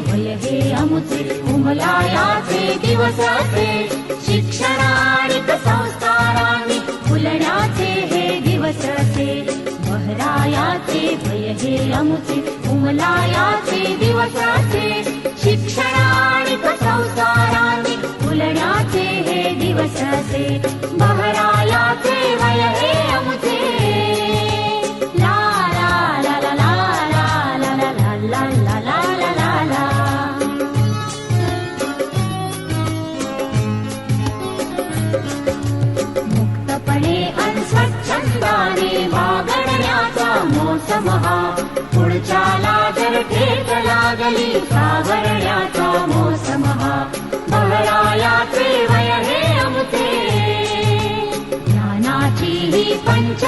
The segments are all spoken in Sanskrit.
भय हे अमुलाया फुलण्याचे हे दिवसे बहराया के अमुचे अमुखलाया दिवसाचे शिक्षणा संसारा फुलण्याचे हे दिवसाचे दिवसे बहराया मोसमः महरायाते वय हे अमुते। ज्ञाना पञ्च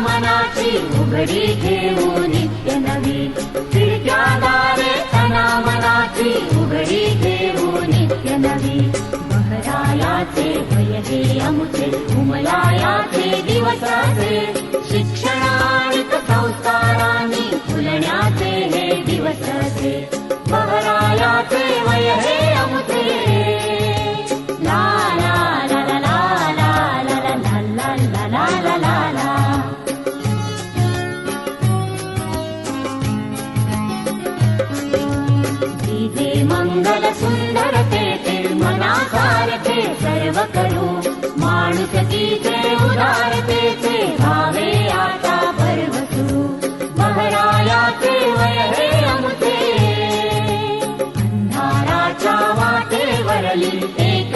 मनाति उगडि गेहु नित्य नवी। त्रिक्याना मनाति उगडि गेहु नित्य नवी। महरायाते वय हे अमुते। शिक्षणानि संस्काराणिल्यानि दिवसते महाराणा लाला गीते मङ्गल सुन्दरते ते मनाकारे सर्व खलु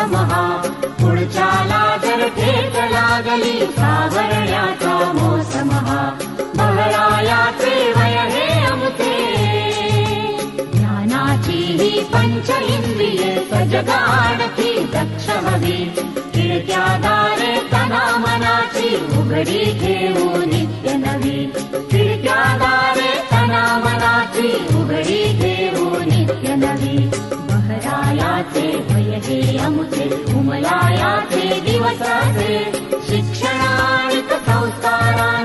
मोसम हा पुढच्याला जर ठेच लागली सावरण्याचा मोसम। हा बहरायाचे वय हे अमुचे ज्ञानाची इंद्रिये सजगाडती दक्ष हवी दारे तना मनाची उघडी ठेवू नित्य नवी। खिडक्या दारे तना मनाची उघडी ठेवू नित्य नवी जे अमुचे उमला दिवसाचे.